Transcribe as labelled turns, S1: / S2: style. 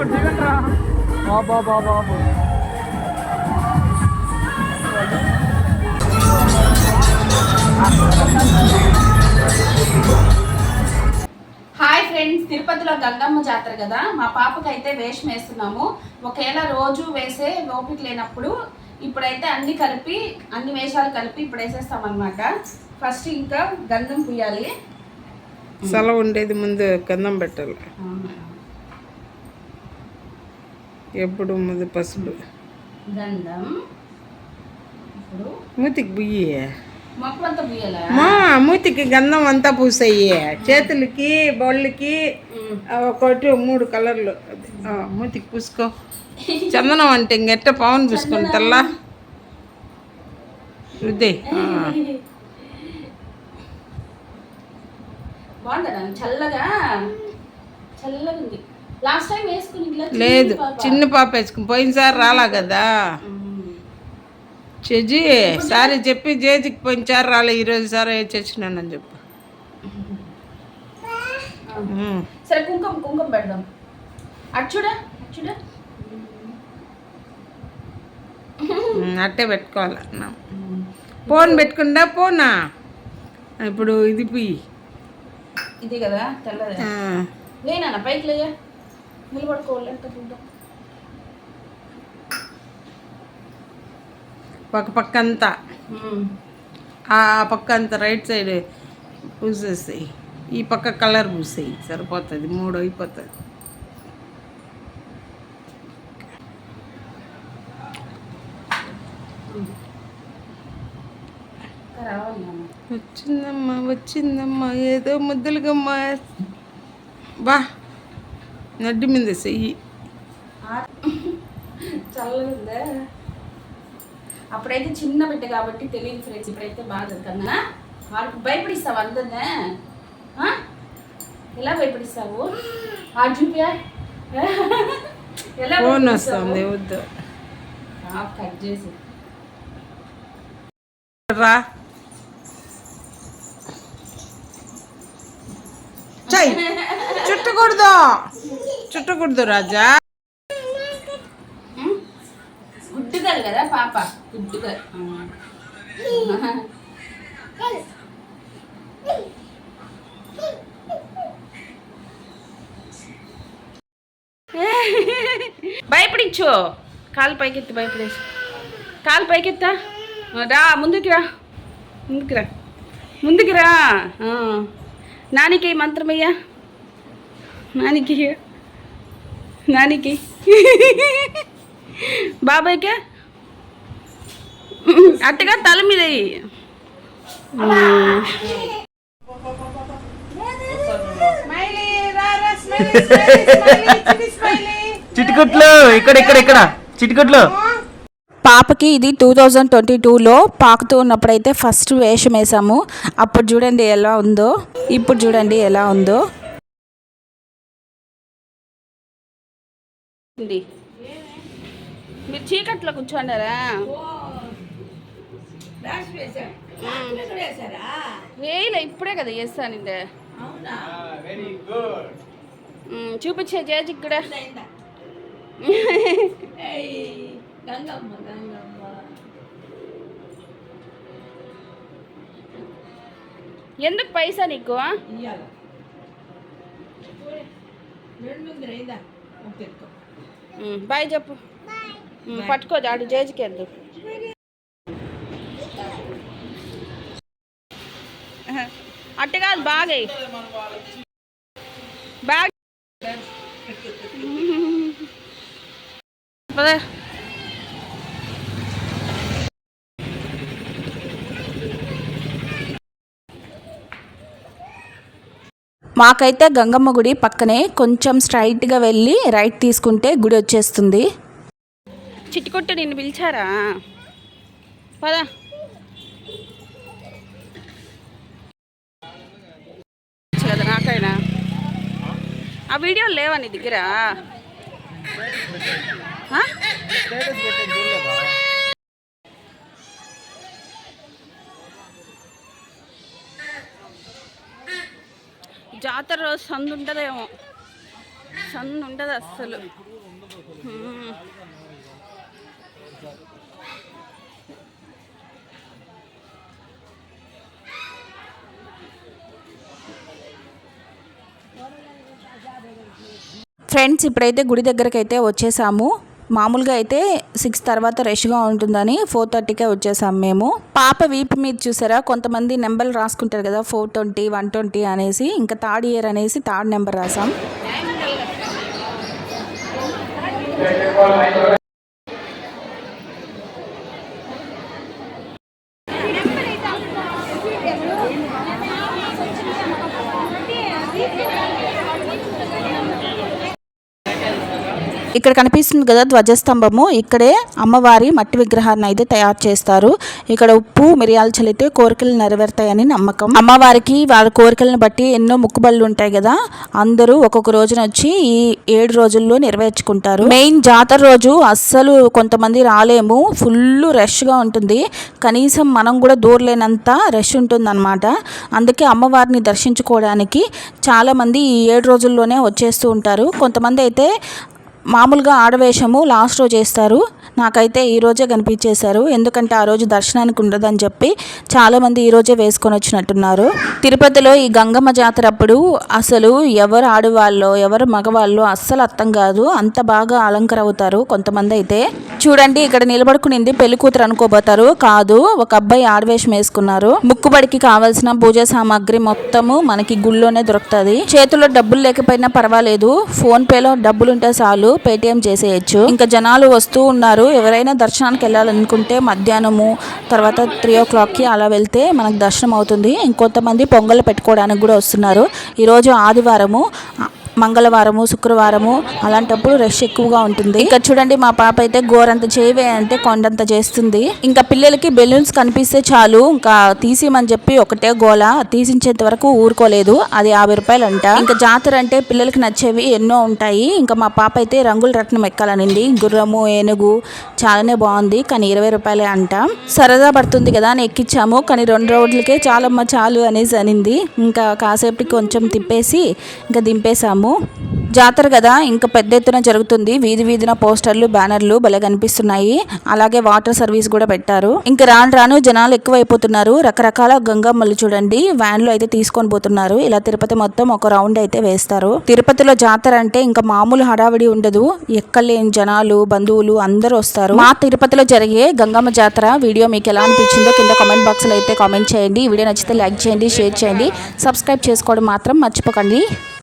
S1: hi friends తిరుపతిలో గంగమ్మ జాతర కదా మా పాపకైతే వేషం వేస్తున్నాము ఒకవేళ రోజు వేసే ఓపిక లేనప్పుడు ఇప్పుడైతే అన్ని కలిపి అన్ని వేషాలు కలిపి ఇప్పుడు వేసేస్తాం అనమాట ఫస్ట్ ఇంకా గంధం పుయ్యాలి
S2: సెలవు ఉండేది ముందు గంధం పెట్టాలి ఎప్పుడు ముందు పసుపు గంధం మూతికి పుయ్యే మా మూతికి గంధం అంతా పూసయ్యే చేతులకి బొళ్ళకి ఒకటి మూడు కలర్లు మూతికి పూసుకో చందనం అంటే ఇంకెట్ట పవన్ పూసుకుని తెల్ల రుద్దే
S1: చల్లగా చల్లగా ఉంది
S2: లేదు చిన్న పాప వేసుకుని పోయినసారి రాలా కదా చెజి సారి చెప్పి జేజికి పోయినసారి రాలే ఈరోజు సారి చేసినానని చెప్పు
S1: సరే కుంకుమ కుంకుమ పెడదాం అటు చూడా
S2: అట్టే పెట్టుకోవాలన్న ఫోన్ పెట్టుకుంటా పోనా ఇప్పుడు ఇది పోయి
S1: ఇది కదా తెల్లదా లేనా పైకి లేయా
S2: ఒక పక్క అంతా ఆ పక్క అంతా రైట్ సైడ్ పూసేసేయి ఈ పక్క కలర్ పూసేయి సరిపోతుంది మూడు అయిపోతుంది వచ్చిందమ్మా వచ్చిందమ్మా ఏదో ముద్దలుగమ్మా బా నడ్డు మీద చెయ్యి
S1: చల్లగా అప్పుడైతే చిన్న బిడ్డ కాబట్టి తెలియదు ఫ్రెండ్స్ ఇప్పుడైతే బాగా కన్నా వాడికి భయపడిస్తావు అందరినే ఎలా భయపడిస్తావు ఆ చూపియా
S2: ఎలా ఫోన్ వస్తుంది వద్దు కట్ చేసి రా చెయ్యి చుట్టకూడదు చుట్టకూడదు రాజా
S1: గుడ్డుగలు కదా పాప గుడ్డుగలు భయపడించు కాలు పైకెత్తి భయపడేసి కాలు పైకెత్తా రా ముందుకు రా ముందుకు రా ముందుకు నానికి మంత్రమయ్యా నానికి నానికి బాబాయ్కే అట్టగా తల మీద
S2: చిటికుట్లు ఇక్కడ ఇక్కడ ఇక్కడ చిటికుట్లు
S1: పాపకి ఇది టూ థౌజండ్ ట్వంటీ టూలో పాకుతూ ఉన్నప్పుడైతే ఫస్ట్ వేషం వేసాము అప్పుడు చూడండి ఎలా ఉందో ఇప్పుడు చూడండి ఎలా ఉందో ఉంది మీరు చీకట్లో కూర్చోండారా వేయలే ఇప్పుడే కదా వేస్తాను ఇందే చూపించే చేజి కూడా ఎందుకు పైసా నీకు రెండు బాయ్ చెప్పు పట్టుకోదు ఆడు జేజ్కి వెళ్ళు అట్టు కాదు బాగా బాగా మాకైతే గంగమ్మ గుడి పక్కనే కొంచెం స్ట్రైట్గా వెళ్ళి రైట్ తీసుకుంటే గుడి వచ్చేస్తుంది చిట్టుకొట్టు నిన్ను పిలిచారా పదా నాకైనా ఆ వీడియోలు లేవా నీ దగ్గర జాతర రోజు సందు ఉంటుందేమో సందు ఉండదు అస్సలు ఫ్రెండ్స్ ఇప్పుడైతే గుడి దగ్గరకైతే వచ్చేసాము మామూలుగా అయితే సిక్స్ తర్వాత రష్గా ఉంటుందని ఫోర్ థర్టీకే వచ్చేసాం మేము పాప వీపు మీద చూసారా కొంతమంది నెంబర్లు రాసుకుంటారు కదా ఫోర్ ట్వంటీ వన్ ట్వంటీ అనేసి ఇంకా థర్డ్ ఇయర్ అనేసి థర్డ్ నెంబర్ రాసాం ఇక్కడ కనిపిస్తుంది కదా ధ్వజస్తంభము ఇక్కడే అమ్మవారి మట్టి విగ్రహాన్ని అయితే తయారు చేస్తారు ఇక్కడ ఉప్పు మిరియాలు చల్లితే కోరికలు నెరవేరుతాయని నమ్మకం అమ్మవారికి వారి కోరికలను బట్టి ఎన్నో ముక్కుబళ్ళు ఉంటాయి కదా అందరూ ఒక్కొక్క రోజున వచ్చి ఈ ఏడు రోజుల్లో నెరవేర్చుకుంటారు మెయిన్ జాతర రోజు అస్సలు కొంతమంది రాలేము ఫుల్ రష్గా ఉంటుంది కనీసం మనం కూడా దూరలేనంత రష్ ఉంటుందన్నమాట అందుకే అమ్మవారిని దర్శించుకోవడానికి చాలామంది ఈ ఏడు రోజుల్లోనే వచ్చేస్తూ ఉంటారు కొంతమంది అయితే మామూలుగా ఆడవేషము లాస్ట్ రోజు వేస్తారు నాకైతే ఈరోజే కనిపించేశారు ఎందుకంటే ఆ రోజు దర్శనానికి ఉండదని చెప్పి చాలామంది ఈరోజే వేసుకొని వచ్చినట్టున్నారు తిరుపతిలో ఈ గంగమ్మ జాతర అప్పుడు అసలు ఎవరు ఆడవాళ్ళో ఎవరు మగవాళ్ళు అస్సలు అర్థం కాదు అంత బాగా అలంకర అవుతారు కొంతమంది అయితే చూడండి ఇక్కడ నిలబడుకునింది పెళ్లి కూతురు అనుకోబోతారు కాదు ఒక అబ్బాయి ఆడవేషం వేసుకున్నారు ముక్కుబడికి కావాల్సిన పూజా సామాగ్రి మొత్తము మనకి గుళ్ళోనే దొరుకుతుంది చేతుల్లో డబ్బులు లేకపోయినా పర్వాలేదు ఫోన్ పేలో డబ్బులుంటే చాలు పేటిఎం చేసేయచ్చు ఇంకా జనాలు వస్తూ ఉన్నారు ఇస్తారు ఎవరైనా దర్శనానికి వెళ్ళాలనుకుంటే మధ్యాహ్నము తర్వాత త్రీ ఓ క్లాక్కి అలా వెళ్తే మనకు దర్శనం అవుతుంది ఇంకొంతమంది పొంగల్ పెట్టుకోవడానికి కూడా వస్తున్నారు ఈరోజు ఆదివారము మంగళవారము శుక్రవారము అలాంటప్పుడు రష్ ఎక్కువగా ఉంటుంది ఇక్కడ చూడండి మా పాప అయితే గోరంత చేయవే అంటే కొండంత చేస్తుంది ఇంకా పిల్లలకి బెలూన్స్ కనిపిస్తే చాలు ఇంకా తీసిమని చెప్పి ఒకటే గోల తీసించేంత వరకు ఊరుకోలేదు అది యాభై రూపాయలు అంట ఇంకా జాతర అంటే పిల్లలకి నచ్చేవి ఎన్నో ఉంటాయి ఇంకా మా పాప అయితే రంగుల రత్నం ఎక్కాలనింది గుర్రము ఏనుగు చాలానే బాగుంది కానీ ఇరవై రూపాయలే అంట సరదా పడుతుంది కదా అని ఎక్కించాము కానీ రెండు రోజులకే చాలమ్మ చాలు అనేసి అనింది ఇంకా కాసేపటికి కొంచెం తిప్పేసి ఇంకా దింపేశాము వెళ్తున్నాము జాతర కదా ఇంకా పెద్ద ఎత్తున జరుగుతుంది వీధి వీధిన పోస్టర్లు బ్యానర్లు భలే కనిపిస్తున్నాయి అలాగే వాటర్ సర్వీస్ కూడా పెట్టారు ఇంకా రాను రాను జనాలు ఎక్కువైపోతున్నారు రకరకాల గంగమ్మలు చూడండి వ్యాన్లు అయితే తీసుకొని పోతున్నారు ఇలా తిరుపతి మొత్తం ఒక రౌండ్ అయితే వేస్తారు తిరుపతిలో జాతర అంటే ఇంకా మామూలు హడావిడి ఉండదు ఎక్కలేని జనాలు బంధువులు అందరూ వస్తారు మా తిరుపతిలో జరిగే గంగమ్మ జాతర వీడియో మీకు ఎలా అనిపించిందో కింద కామెంట్ బాక్స్ లో అయితే కామెంట్ చేయండి వీడియో నచ్చితే లైక్ చేయండి షేర్ చేయండి సబ్స్క్రైబ్ చేసుకోవడం మాత్రం మర్చిపోకండి